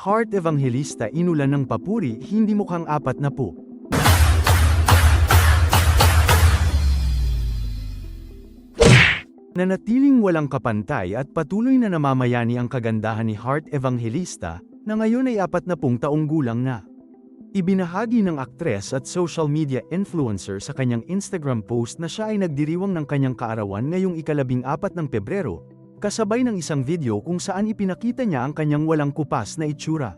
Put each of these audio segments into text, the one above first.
Heart Evangelista inulan ng papuri hindi mukhang apat na po. Nanatiling walang kapantay at patuloy na namamayani ang kagandahan ni Heart Evangelista, na ngayon ay apat na pung taong gulang na. Ibinahagi ng aktres at social media influencer sa kanyang Instagram post na siya ay nagdiriwang ng kanyang kaarawan ngayong ikalabing apat ng Pebrero, kasabay ng isang video kung saan ipinakita niya ang kanyang walang kupas na itsura.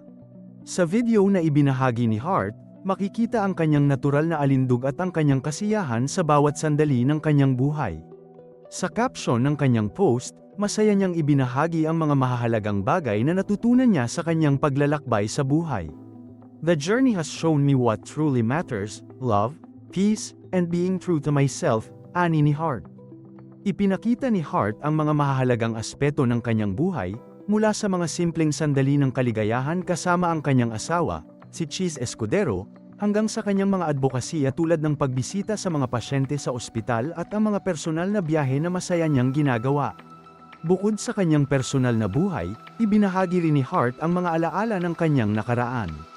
Sa video na ibinahagi ni Hart, makikita ang kanyang natural na alindog at ang kanyang kasiyahan sa bawat sandali ng kanyang buhay. Sa caption ng kanyang post, masaya niyang ibinahagi ang mga mahahalagang bagay na natutunan niya sa kanyang paglalakbay sa buhay. The journey has shown me what truly matters, love, peace, and being true to myself, ani ni Hart. Ipinakita ni Hart ang mga mahahalagang aspeto ng kanyang buhay, mula sa mga simpleng sandali ng kaligayahan kasama ang kanyang asawa, si Cheese Escudero, hanggang sa kanyang mga advokasya tulad ng pagbisita sa mga pasyente sa ospital at ang mga personal na biyahe na masaya niyang ginagawa. Bukod sa kanyang personal na buhay, ibinahagi rin ni Hart ang mga alaala ng kanyang nakaraan.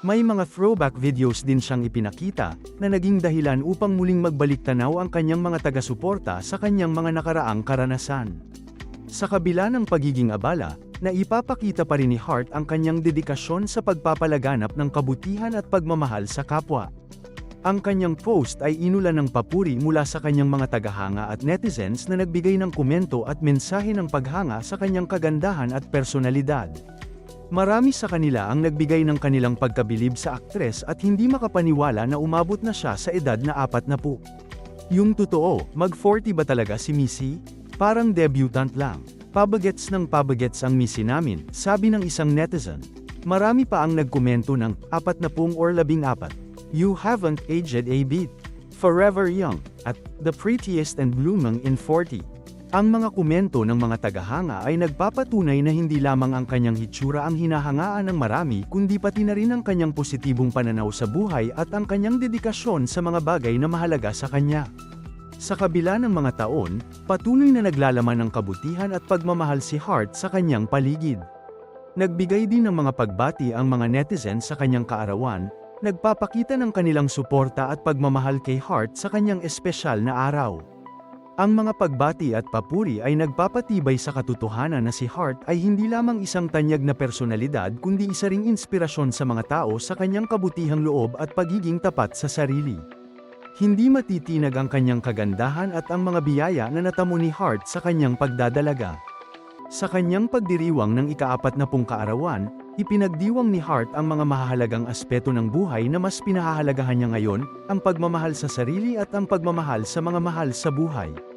May mga throwback videos din siyang ipinakita, na naging dahilan upang muling magbalik tanaw ang kanyang mga taga-suporta sa kanyang mga nakaraang karanasan. Sa kabila ng pagiging abala, na ipapakita pa rin ni Hart ang kanyang dedikasyon sa pagpapalaganap ng kabutihan at pagmamahal sa kapwa. Ang kanyang post ay inulan ng papuri mula sa kanyang mga tagahanga at netizens na nagbigay ng komento at mensahe ng paghanga sa kanyang kagandahan at personalidad. Marami sa kanila ang nagbigay ng kanilang pagkabilib sa aktres at hindi makapaniwala na umabot na siya sa edad na apat na po. Yung totoo, mag-40 ba talaga si Missy? Parang debutant lang. Pabagets ng pabagets ang Missy namin, sabi ng isang netizen. Marami pa ang nagkomento ng, apat na pung or labing apat. You haven't aged a bit. Forever young, at the prettiest and blooming in 40. Ang mga komento ng mga tagahanga ay nagpapatunay na hindi lamang ang kanyang hitsura ang hinahangaan ng marami kundi pati na rin ang kanyang positibong pananaw sa buhay at ang kanyang dedikasyon sa mga bagay na mahalaga sa kanya. Sa kabila ng mga taon, patuloy na naglalaman ng kabutihan at pagmamahal si Hart sa kanyang paligid. Nagbigay din ng mga pagbati ang mga netizens sa kanyang kaarawan, nagpapakita ng kanilang suporta at pagmamahal kay Hart sa kanyang espesyal na araw. Ang mga pagbati at papuri ay nagpapatibay sa katotohanan na si Hart ay hindi lamang isang tanyag na personalidad kundi isa ring inspirasyon sa mga tao sa kanyang kabutihang loob at pagiging tapat sa sarili. Hindi matitinag ang kanyang kagandahan at ang mga biyaya na natamo ni Hart sa kanyang pagdadalaga. Sa kanyang pagdiriwang ng ikaapat na pung kaarawan, ipinagdiwang ni Hart ang mga mahahalagang aspeto ng buhay na mas pinahahalagahan niya ngayon, ang pagmamahal sa sarili at ang pagmamahal sa mga mahal sa buhay.